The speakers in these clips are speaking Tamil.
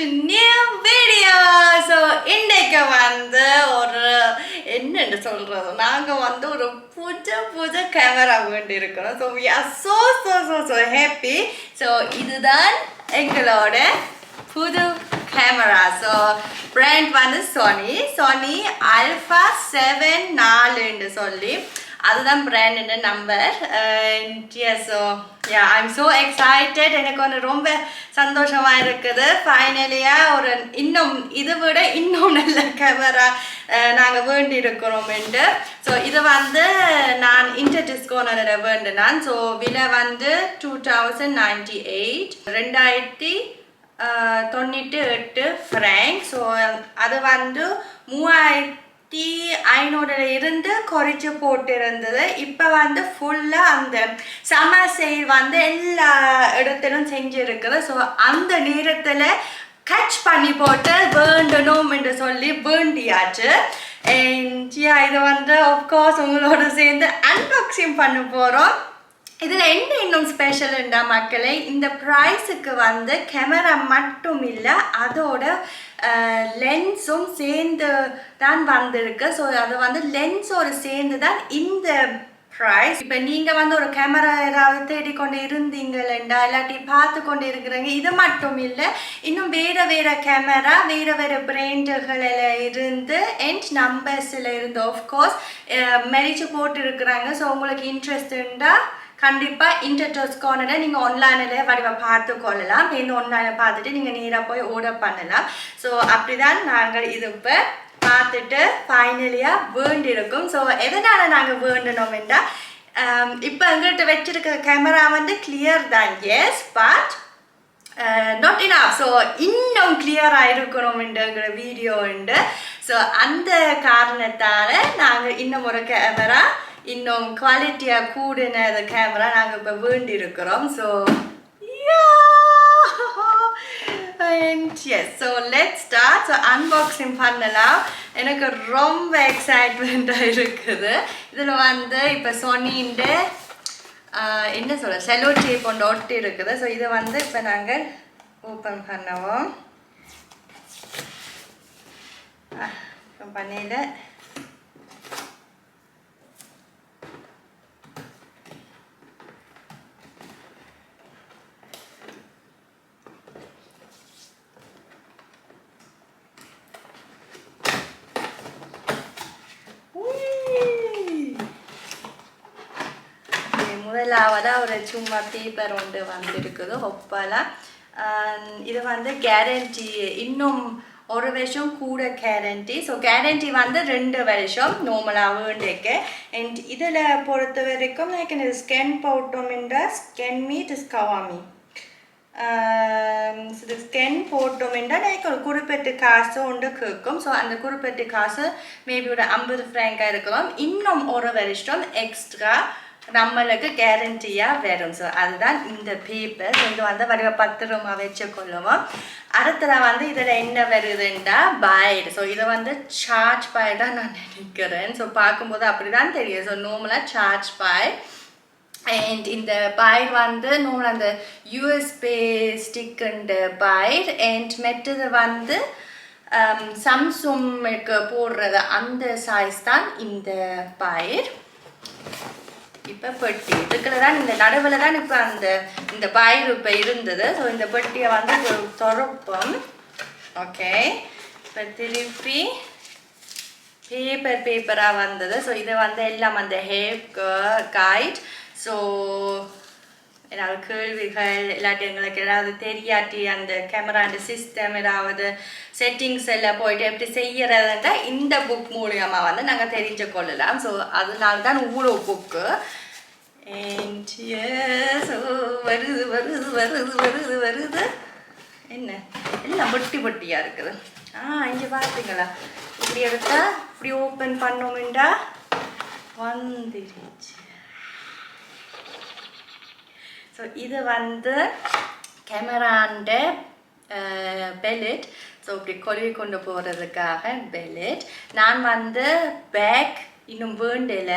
டு நியூ வீடியோ ஸோ இன்றைக்கு வந்து ஒரு என்னென்று சொல்கிறது நாங்கள் வந்து ஒரு புது புது கேமரா வேண்டி இருக்கிறோம் so we are so so so so happy so இதுதான் எங்களோட புது கேமரா ஸோ பிராண்ட் வந்து சோனி சோனி அல்ஃபா செவன் நாலுன்னு சொல்லி அதுதான் brand number so yeah I'm so excited எனக்கு வந்து ரொம்ப சந்தோஷமாக இருக்குது. ஃபைனலியாக ஒரு இன்னும் இதை விட இன்னும் நல்ல கேமரா நாங்கள் வேண்டி இருக்கிறோம்ட்டு ஸோ இது வந்து நான் இன்டர்டிஸ்கோனோட வேண்டுனான். ஸோ விலை வந்து டூ தௌசண்ட் நைன்டி எயிட் ரெண்டாயிரத்தி தொண்ணூற்றி எட்டு ஃப்ரேங்க் ஸோ அது வந்து மூவாயிரத்தி ஐநூறுல இருந்து குறைச்சி போட்டிருந்தது. இப்போ வந்து ஃபுல்லாக அந்த சம்மர் சேல் வந்து எல்லா இடத்திலும் செஞ்சுருக்குது. ஸோ அந்த நேரத்தில் கட்ச் பண்ணி போட்டு வேண்டணும் என்று சொல்லி வேண்டியாச்சு. இது வந்து ஆஃப்கோர்ஸ் உங்களோட சேர்ந்து அன்பாக்சிங் பண்ண போகிறோம் இதில் என்ன இன்னும் ஸ்பெஷல்ண்டா மக்களே? இந்த ப்ரைஸுக்கு வந்து கேமரா மட்டும் இல்லை அதோட லென்ஸும் சேர்ந்து தான் வந்திருக்கு. ஸோ அது வந்து லென்ஸோடு சேர்ந்து தான் இந்த ப்ரைஸ் இப்போ நீங்கள் வந்து ஒரு கேமரா ஏதாவது தேடிக்கொண்டு இருந்தீங்களா இல்லாட்டி பார்த்து கொண்டு இருக்கிறீங்க? இது மட்டும் இல்லை இன்னும் வேறு வேறு கேமரா வேறு வேறு பிராண்டுகளில் இருந்து அண்ட் நம்பர்ஸில் இருந்து ஆஃப்கோர்ஸ் மெரிச்சு போட்டு இருக்கிறாங்க ஸோ உங்களுக்கு இன்ட்ரெஸ்ட் இருந்தால் கண்டிப்பாக இன்டர்டோஸ் கார்னரை நீங்கள் ஆன்லைனில் வடிவம் பார்த்து கொள்ளலாம். இந்த ஆன்லைனில் பார்த்துட்டு நீங்கள் நேராக போய் ஆர்டர் பண்ணலாம். ஸோ அப்படி தான் நாங்கள் இது இப்போ பார்த்துட்டு ஃபைனலியாக வேண்டியிருக்கும். ஸோ எதனால் நாங்கள் வேண்டணும் என்றால் இப்போ எங்கள்கிட்ட வச்சிருக்க கேமரா வந்து கிளியர் தான். எஸ் பட் நாட் இனா ஸோ இன்னும் கிளியராக இருக்கணும்ன்ற வீடியோ உண்டு. ஸோ அந்த காரணத்தால் நாங்கள் இன்னும் ஒரு கேமரா இன்னும் குவாலிட்டியாக கூடின கேமரா நாங்கள் இப்போ வேண்டி இருக்கிறோம் so yes so let so unboxing பண்ணலாம். எனக்கு ரொம்ப எக்ஸைட்மெண்ட்டாக இருக்குது. இதில் வந்து இப்போ சொன்னின்ட்டு என்ன சொல்ல செலோ டேப் ஒன்று ஒட்டி இருக்குது. ஸோ இதை வந்து இப்போ நாங்கள் ஓப்பன் பண்ணுவோம். இப்போ ஒரு சும்மா பேப்பர் ஒன்று வந்திருக்குது ஒப்பால. இது வந்து கேரண்டி இன்னும் ஒரு வருஷம் கூட கேரண்டி ஸோ கேரண்டி வந்து ரெண்டு வருஷம் நார்மலாக வேண்டிக்கு அண்ட் இதில் பொறுத்த வரைக்கும் லைக் இந்த ஸ்கேன் போட்டோம்ன்ற ஸ்கேன் மீ டிஸ்கவாமி இது ஸ்கேன் போட்டோம்னா லைக் ஒரு குறிப்பிட்ட காசு ஒன்று கேட்கும். ஸோ அந்த குறிப்பிட்ட காசு மேபி ஒரு ஐம்பது ஃப்ரேங்காக இருக்கலாம். இன்னும் ஒரு வருஷம் எக்ஸ்ட்ரா நம்மளுக்கு கேரண்டியாக வரும் ஸோ அதுதான் இந்த பேப்பர் இது வந்து வடிவ பத்திரமாக வச்சுக்கொள்ளுவோம் அடுத்தது வந்து இதில் என்ன வருதுண்டா? பைடு ஸோ இதை வந்து சார்ஜ் பாய் தான் நான் நினைக்கிறேன். ஸோ பார்க்கும்போது அப்படி தான் தெரியும். ஸோ நோமலாக சார்ஜ் பாய் அண்ட் இந்த பைர் வந்து நூல் அந்த யூஎஸ்பே ஸ்டிக்குண்டு பைர் அண்ட் மெட்டது வந்து um, சம்சும்க்கு போடுறது அந்த சைஸ் தான் இந்த பயிர் இப்போ பெட்டி இதுக்குள்ள தான் இந்த நடுவில் தான் இப்போ அந்த இந்த பயிர் இப்போ இருந்தது. ஸோ இந்த பெட்டியை வந்து துறப்போம். ஓகே இப்போ திருப்பி பேப்பர் பேப்பராக வந்தது. ஸோ இதை வந்து எல்லாம் அந்த ஹேப் கைட் ஸோ ஏதாவது கேள்விகள் இல்லாட்டி எங்களுக்கு ஏதாவது தெரியாட்டி அந்த கேமரா அந்த சிஸ்டம் ஏதாவது செட்டிங்ஸ் எல்லாம் போயிட்டு எப்படி செய்யறதுன்றா இந்த புக் மூலியமாக வந்து நாங்கள் தெரிஞ்சு கொள்ளலாம் ஸோ அதனால தான் இவ்வளோ புக்கு வருது வருது வருது வருது வருது. என்ன? எல்லாம் பொட்டி பொட்டியாக இருக்குது. ஆ இங்கே பார்த்தீங்களா இப்படி எடுத்தா இப்படி ஓப்பன் பண்ணோம்டா. வந்துருச்சு. ஸோ இது வந்து கேமராண்ட பெலட் ஸோ இப்படி கொழுவி கொண்டு போகிறதுக்காக பெலட் நான் வந்து பேக் இன்னும் வேண்டல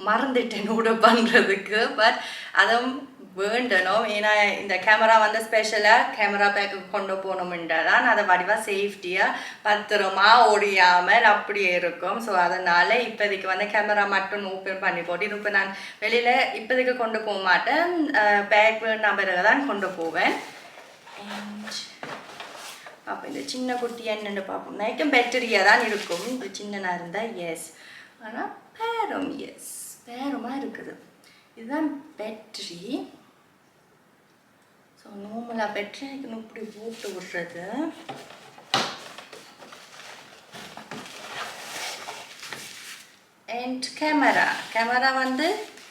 மறந்துட்டேன் கூட பண்ணுறதுக்கு பட் அதுவும் வேண்டணும். ஏன்னா இந்த கேமரா வந்து ஸ்பெஷலாக கேமரா பேக்கு கொண்டு போகணுமென்றதான் அதை வடிவாக சேஃப்டியாக பத்திரமா ஒடியாமல் அப்படியே இருக்கும். ஸோ அதனால் இப்போதைக்கு வந்து கேமரா மட்டும் ஓப்பன் பண்ணி போட்டு இது இப்போ நான் வெளியில் இப்போதைக்கு கொண்டு போக மாட்டேன். பேக் வேண்டாம் பிறகு தான் கொண்டு போவேன். அப்போ இந்த சின்ன குட்டி என்னென்னு பார்ப்போம். நைட்டும் பேட்டரியாக தான் இருக்கும். இது சின்னனாக இருந்தால் எஸ் ஆனால் பேரம் எஸ் பேரமாக இருக்குது. இதுதான் பேட்டரி நார்மலாக பேட்டரி இப்படி போட்டு விடுறது? அண்ட் கேமரா கேமரா வந்து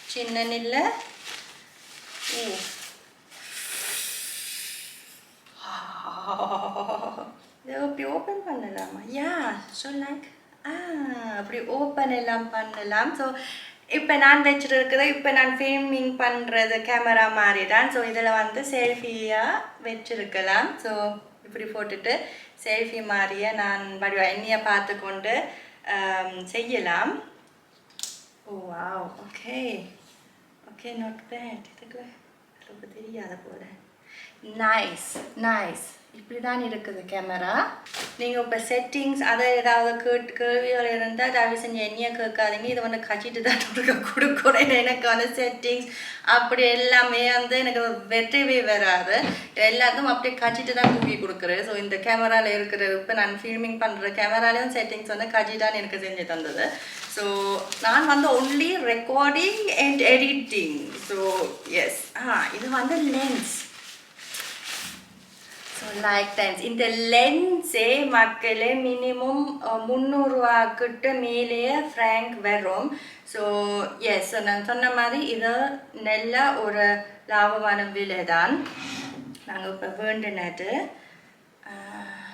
சின்ன நில்ல ஓ. இதை ah, அப்படி ஓப்பன் பண்ணலாமா? யா ஸோ லைக் ஆ அப்படி ஓப்பன் எல்லாம் பண்ணலாம். ஸோ இப்போ நான் வச்சுருக்கிறது இப்போ நான் ஃபில்மிங் பண்ணுறது கேமரா மாதிரி தான் ஸோ இதில் வந்து செல்ஃபியாக வச்சுருக்கலாம். ஸோ இப்படி போட்டுட்டு செல்ஃபி மாதிரியே நான் வடிவா எண்ணியை பார்த்து கொண்டு செய்யலாம். ஓ wow okay okay not bad இதுக்கு ரொம்ப தெரியாத போல. நைஸ் நைஸ் இப்படி தான் இருக்குது கேமரா. நீங்கள் இப்போ செட்டிங்ஸ் அதை ஏதாவது கேட்டு கேள்விகள் இருந்தால் தயவு செஞ்சு என்னையே கேட்காதீங்க. இதை வந்து கட்டிட்டு தான் கொடுக்க கொடுக்கணும் எனக்கு வந்து செட்டிங்ஸ் அப்படி எல்லாமே வந்து எனக்கு வெற்றவே வராது. எல்லாத்தையும் அப்படியே கட்டிட்டு தான் தூக்கி கொடுக்குறேன். ஸோ இந்த கேமராவில் இருக்கிறது இப்போ நான் ஃபில்மிங் பண்ணுற கேமராலையும் செட்டிங்ஸ் வந்து கட்டி தான் எனக்கு செஞ்சு தந்தது. ஸோ நான் வந்து only recording and editing so yes ah இது வந்து லென்ஸ் ஸோ லைக் டைம்ஸ் இந்த லென்ஸே மக்களே மினிமம் முந்நூறுரூவாக்கிட்ட மேலேயே ஃப்ரேங்க் வரும். ஸோ எஸ் நான் சொன்ன மாதிரி இது நல்ல ஒரு லாபமான விலை தான் நாங்கள் இப்போ வேண்டினது ஆஹ்,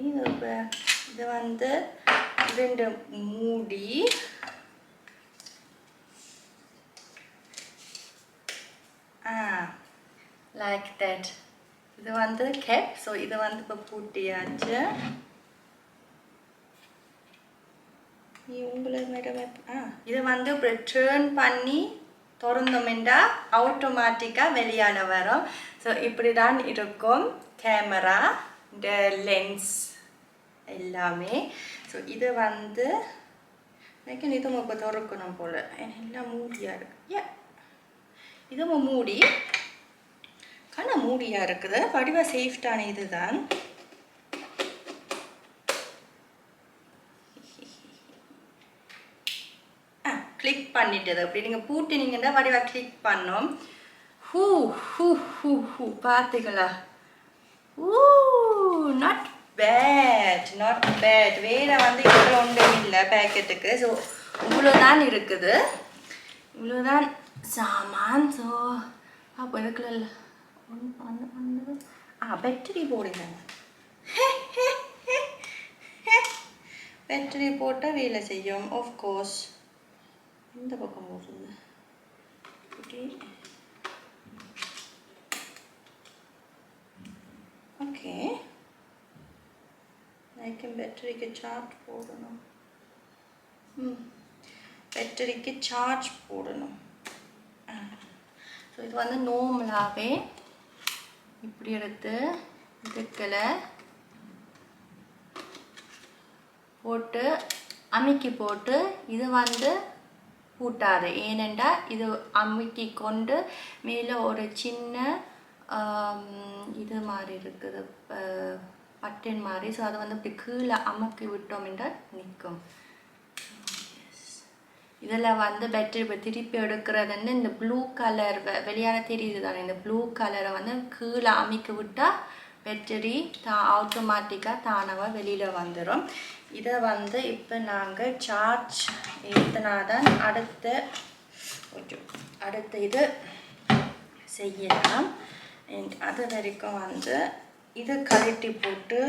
இது இப்போ இது வந்து ரெண்டு மூடி. ஆ. லைக் தட் இது வந்து கேப் ஸோ இது வந்து இப்போ பூட்டியாச்சு. நீ உங்களை மேடம் ஆ. இது வந்து இப்போ டேர்ன் பண்ணி திறந்தோம்னா ஆட்டோமேட்டிக்காக வெளியால வரும். ஸோ இப்படி தான் இருக்கும் கேமரா இந்த லென்ஸ் எல்லாமே. ஸோ இது வந்து நினைக்கணும் இது இப்போ திறக்கணும் போல். எல்லாம் மூடியாக இருக்கு. ஏ இதுவும் மூடி. கண்ண மூடியாக இருக்குது. வடிவா சேஃப்டான இதுதான். ஆ கிளிக் பண்ணிட்டது. அப்படி நீங்கள் பூட்டினீங்கன்னா வடிவாக கிளிக் பண்ணோம். ஹூ ஹூ ஹூ ஹூ பார்த்தீங்களா ஊ நாட் பேட் நாட் பேட் வேற வந்து இவ்வளோ ஒன்றும் இல்லை பேக்கெட்டுக்கு ஸோ இவ்வளோ தான் இருக்குது. இவ்வளோ தான் சாமான். ஸோ அப்போ இதுக்குள்ள ஆ பேட்டரி போடுங்க. பேட்டரி போட்டால் வேலை செய்யும். ஆஃப்கோர்ஸ் இந்த பக்கம் போடுறது ஓகே எனக்கு பேட்டரிக்கு சார்ஜ் போடணும். ம். பேட்டரிக்கு சார்ஜ் போடணும். ஸோ இது வந்து நோமலாகவே இப்படி எடுத்து இதுக்குள்ள போட்டு அமுக்கி போட்டு இது வந்து பூட்டாது ஏனெண்டா இது அமுக்கி கொண்டு மேலே ஒரு சின்ன இது மாதிரி இருக்குது. இப்போ பட்டன் மாதிரி. ஸோ அதை வந்து இப்படி கீழே அமுக்கி விட்டோம் என்றால் நிற்கும். இதில் வந்து பேட்டரி இப்போ திருப்பி எடுக்கிறது வந்து இந்த ப்ளூ கலர் வெளியான தெரியுது தானே? இந்த ப்ளூ கலரை வந்து கீழே அமைக்க விட்டால் பேட்டரி தா ஆட்டோமேட்டிக்காக தானாக வெளியில் வந்துடும் இதை வந்து இப்போ நாங்கள் சார்ஜ் ஏற்றினா தான் அடுத்த கொஞ்சம் அடுத்த இது செய்யலாம். And அது வரைக்கும் வந்து இதை கழட்டி போட்டு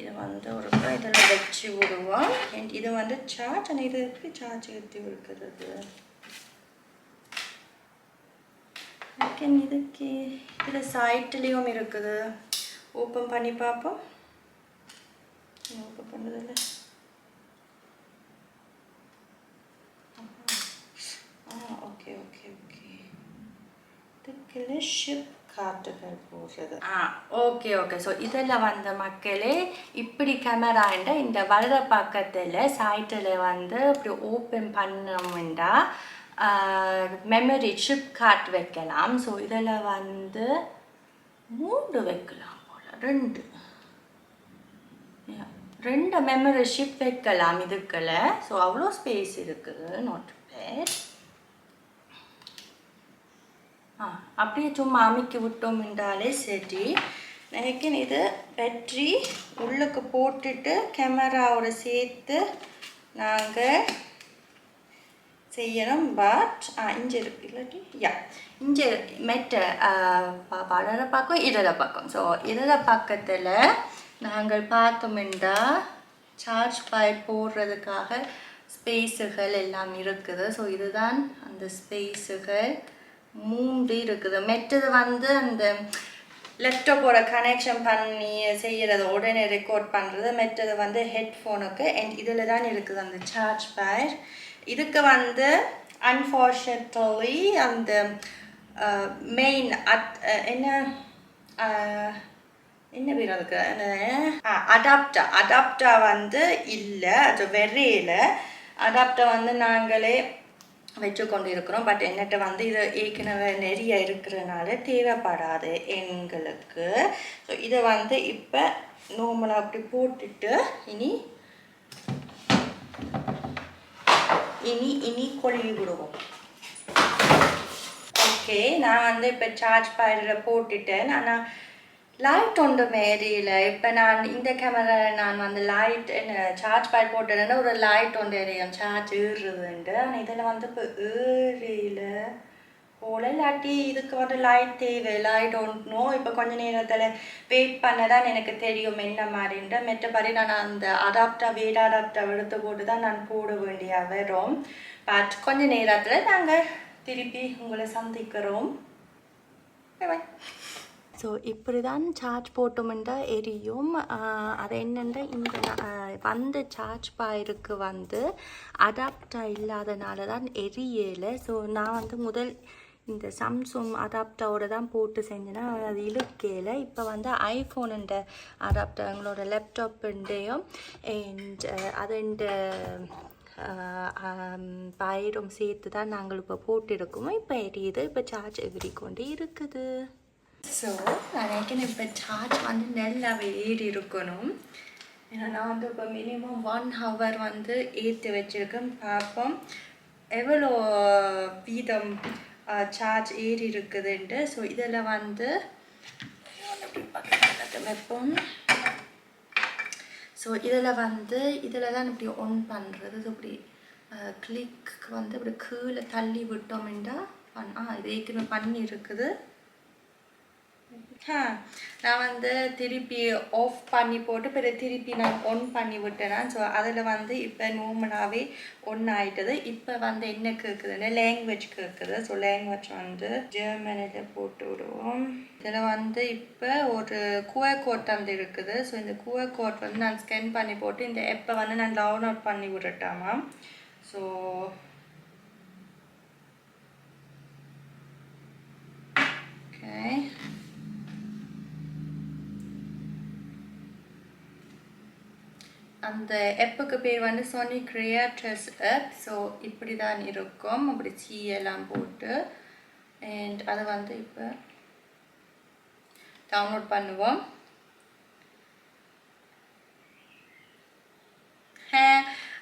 இது வந்து ஒரு இதில் வச்சு விடுவோம். அண்ட் இது வந்து சார்ஜ் ஆனால் இது எப்படி சார்ஜ் ஏற்றி இருக்கிறது? இதுக்கு இதில் சைட்லேயும் இருக்குது. ஓப்பன் பண்ணி பார்ப்போம். ஓப்பன் பண்ணுறதில்ல ஆ ஓகே ஓகே ஓகே இதுக்குள்ள ஷிப் காட்டுகள் போடுறது ஆ ஓகே ஓகே ஸோ இதில் வந்த மக்களே இப்படி கேமராண்ட இந்த வலது பக்கத்தில் சைட்டில் வந்து இப்படி ஓப்பன் பண்ணோம்டா மெமரி சிப் கார்ட் வைக்கலாம் ஸோ இதில் வந்து மூன்று வைக்கலாம் போல் ரெண்டு ரெண்டு மெமரி ஷிப் வைக்கலாம் இதுக்குள்ள ஸோ அவ்வளோ ஸ்பேஸ் இருக்குது நோட் பேட் அப்படியே சும்மா அமைக்கி விட்டோம் என்றாலே சரி. எனக்கு இது வெற்றி. உள்ளுக்கு போட்டுட்டு கேமராவோட சேர்த்து நாங்கள் செய்யணும். பட் இஞ்சி இருக்கு. இல்லாட்டி யா இஞ்சி மெட்ட வலது பக்கம் இடது பக்கம். ஸோ இடது பக்கத்தில் நாங்கள் பார்த்தோம்னா சார்ஜ் பாயிண்ட் போடுறதுக்காக ஸ்பேஸுகள் எல்லாம் இருக்குது. ஸோ இதுதான் அந்த ஸ்பேஸுகள் மூன்று இருக்குது. மெட்டது வந்து அந்த லேப்டாப்போட கனெக்ஷன் பண்ணி செய்கிறது உடனே ரெக்கார்ட் பண்ணுறது மெட்டது வந்து ஹெட்ஃபோனுக்கு அண்ட் இதில் தான் இருக்குது அந்த சார்ஜ் பேர் இதுக்கு வந்து அன்ஃபார்ச்சுனேட்லி அந்த மெயின் அட் என்ன என்ன பேர் அதுக்கு? அடாப்டா அடாப்டா வந்து இல்லை அது வெறையில் அடாப்டா வந்து நாங்களே வச்சு கொண்டு இருக்கிறோம் பட் என்னட்ட வந்து இது ஏற்கனவே நிறைய இருக்கிறனால தேவைப்படாது எங்களுக்கு ஸோ இதை வந்து இப்போ நோம்பலை அப்படி போட்டுட்டு இனி இனி இனி கொழுவி விடுவோம். ஓகே நான் வந்து இப்போ சார்ஜ் பாயில் போட்டுட்டேன். ஆனால் லைட் ஒன்று மேரியில். இப்போ நான் இந்த கேமரா நான் வந்து லைட் என்ன சார்ஜ் பாயிட் போட்டேன்னா ஒரு லைட் ஒன்று எரியும் சார்ஜ் ஏறுதுண்டு. ஆனால் இதில் வந்து இப்போ ஏறியில். போல இல்லாட்டி இதுக்கு வந்து லைட் தேவை. லைட் ஒன்றும் இப்போ கொஞ்ச நேரத்தில் வெயிட் பண்ண தான் எனக்கு தெரியும் என்ன மாதிரின்ற மெட்டபடி நான் அந்த அடாப்டர் வீட் அடாப்டர் எடுத்து போட்டு தான் நான் போட வேண்டிய வரும். பட் கொஞ்ச நேரத்தில் நாங்கள் திருப்பி உங்களை சந்திக்கிறோம். பாய் ஸோ இப்படி தான் சார்ஜ் போட்டோம்னா எரியும் அது என்னென்னா இந்த வந்த சார்ஜ் பாயிருக்கு வந்து அடாப்டர் இல்லாதனால தான் எரியலை. ஸோ நான் வந்து முதல் இந்த சாம்சங் அடாப்டரோட தான் போட்டு செஞ்சேன்னா அது இழுக்கையில் இப்போ வந்து ஐஃபோனுன்ற அடாப்டர் எங்களோட லேப்டாப்புண்டையும் அண்ட் அதுண்ட பயிரும் சேர்த்து தான் நாங்கள் இப்போ போட்டிருக்கோம். இப்போ எரியுது. இப்போ சார்ஜ் எகிரிக்கொண்டே இருக்குது. ஸோ நான் நினைக்கிறேன் இப்போ சார்ஜ் வந்து நல்லாவே ஏறி இருக்கணும். ஏன்னா நான் வந்து இப்போ மினிமம் ஒன் ஹவர் வந்து ஏற்றி வச்சுருக்கேன். பார்ப்போம் எவ்வளோ வீதம் சார்ஜ் ஏறி இருக்குதுன்ட்டு. ஸோ இதில் வந்து பக்கத்தில் வைப்போம். ஸோ இதில் வந்து இதில் தான் இப்படி ஒன் பண்ணுறது ஸோ இப்படி கிளிக் வந்து இப்படி கீழே தள்ளி விட்டோம்னா பண் ஆ இது ஏற்கனவே பண்ணி இருக்குது நான் வந்து திருப்பி ஆஃப் பண்ணி போட்டு பிறகு திருப்பி நான் ஒன் பண்ணி விட்டேன் ஸோ அதில் வந்து இப்போ நோமனாகவே ஒன் ஆகிட்டது இப்போ வந்து என்ன கேட்குதுன்னு லாங்குவேஜ் கேட்குது ஸோ லாங்குவேஜ் வந்து ஜெர்மனியில் போட்டு விடுவோம். இதில் வந்து இப்போ ஒரு குவே கோட் வந்து இருக்குது. ஸோ இந்த குவே கோட் வந்து நான் ஸ்கேன் பண்ணி போட்டு இந்த எப்போ வந்து நான் டவுன்லோட் பண்ணி விடட்டாமா ஸோ ஓகே அந்த ஆப்புக்கு பேர் வந்து சோனி கிரியேட்டர்ஸ் ஆப் ஸோ இப்படி தான் இருக்கும். அப்படி சி எல்லாம் போட்டு. அண்ட் அதை வந்து இப்போ டவுன்லோட் பண்ணுவோம். ஹே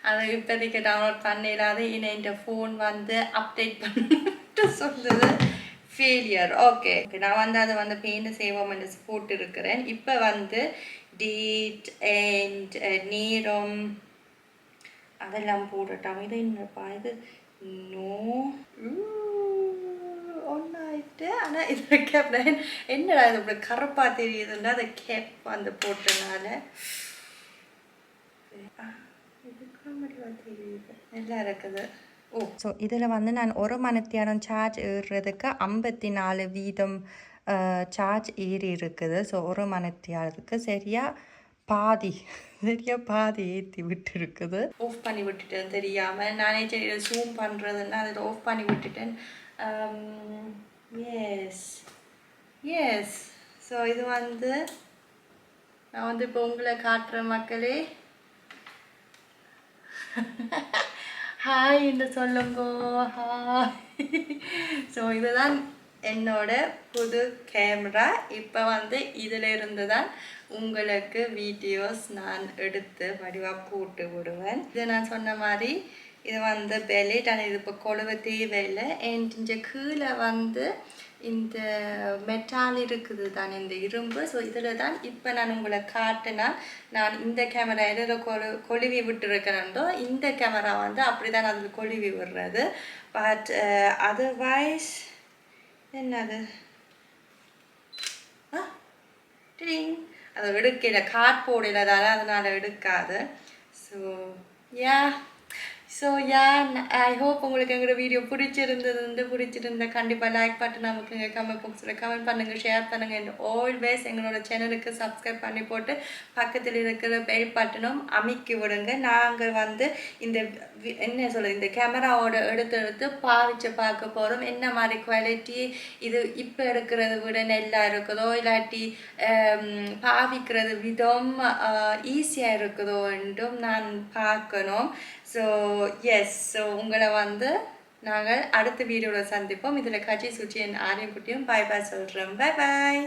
அதை இப்போதைக்கு டவுன்லோட் பண்ணிடாது. இன்னும் இந்த ஃபோன் வந்து அப்டேட் பண்ணிட்டு சொல்லுது. ஃபெயிலியர் ஓகே நான் வந்து அதை வந்து பெயிண்ட் சேவம் போட்டு இருக்கிறேன். இப்போ வந்து டேட் அண்ட் uh, நேரம். அதெல்லாம் போட்டுட்டோம் இது என்னப்பா இது? நோ. ஒன்றாயிட்டு ஆனால் இதில் கேப் என்னடா இது இப்படி கருப்பாக தெரியுதுன்னா அதை கேப் வந்து போட்டனால. நல்லா இருக்குது. ஓ. ஸோ இதில் வந்து நான் ஒரு மணித்தியானம் சார்ஜ் ஏறுறதுக்கு ஐம்பத்தி நாலு வீதம் சார்ஜ் ஏறி இருக்குது. ஸோ ஒரு மனத்தியாளருக்கு சரியாக பாதி சரியா பாதி ஏற்றி விட்டு இருக்குது ஆஃப் பண்ணி விட்டுட்டேன் தெரியாமல் நானே சரி ஜூம் பண்ணுறதுன்னா அதை ஆஃப் பண்ணி விட்டுட்டேன். எஸ் எஸ் ஸோ இது வந்து நான் வந்து இப்போ உங்களை காட்டுற மக்களே. ஹாய் என்று சொல்லுங்க. ஹாய் ஸோ இதுதான் என்னோட புது கேமரா இப்போ வந்து இதிலிருந்து தான் உங்களுக்கு வீடியோஸ் நான் எடுத்து வடிவாக போட்டு விடுவேன். இது நான் சொன்ன மாதிரி இது வந்து பெலிட் ஆனால் இது இப்போ கொழுவ தேவையில்லை. அண்ட் இங்கே கீழே வந்து இந்த மெட்டால் இருக்குது தான் இந்த இரும்பு. ஸோ இதில் தான் இப்போ நான் உங்களை காட்டினா நான் இந்த கேமரா எதில் கொழு கொழுவி விட்டுருக்கிறேன்டோ இந்த கேமரா வந்து அப்படி தான் அதில் கொழுவி விடுறது. பட் அதர்வைஸ் என்னது? ஆ? டிங் அதை எடுக்கல. கார்ட்போர்டு இல்லாதால அதனால் எடுக்காது. ஸோ யா ஸோ யான் ஐ ஹோப் உங்களுக்கு எங்களோட வீடியோ பிடிச்சிருந்தது வந்து பிடிச்சிருந்தா கண்டிப்பாக லைக் பட்டு நமக்கு எங்கள் கமெண்ட் பாக்ஸில் கமெண்ட் பண்ணுங்கள் ஷேர் பண்ணுங்கள் அண்ட் ஆல்வேஸ் எங்களோட சேனலுக்கு சப்ஸ்கிரைப் பண்ணி போட்டு பக்கத்தில் இருக்கிற பெல் பட்டனும் அமைக்கி விடுங்க. நாங்கள் வந்து இந்த வி- என்ன சொல்கிறது இந்த கேமராவோட எடுத்து எடுத்து பாவிச்சு பார்க்க போகிறோம் என்ன மாதிரி குவாலிட்டி இது இப்போ எடுக்கிறத விட நல்லா இருக்குதோ இல்லாட்டி பாவிக்கிறது விதம் ஈஸியாக இருக்குதோ என்றும் நான் பார்க்கணும். ஸோ எஸ் ஸோ உங்களை வந்து நாங்கள் அடுத்த வீடியோவில் சந்திப்போம். இதில் கட்சி சுச்சி என் ஆரியக்குட்டியும் பாய் பாய் சொல்கிறோம் பாய் பாய்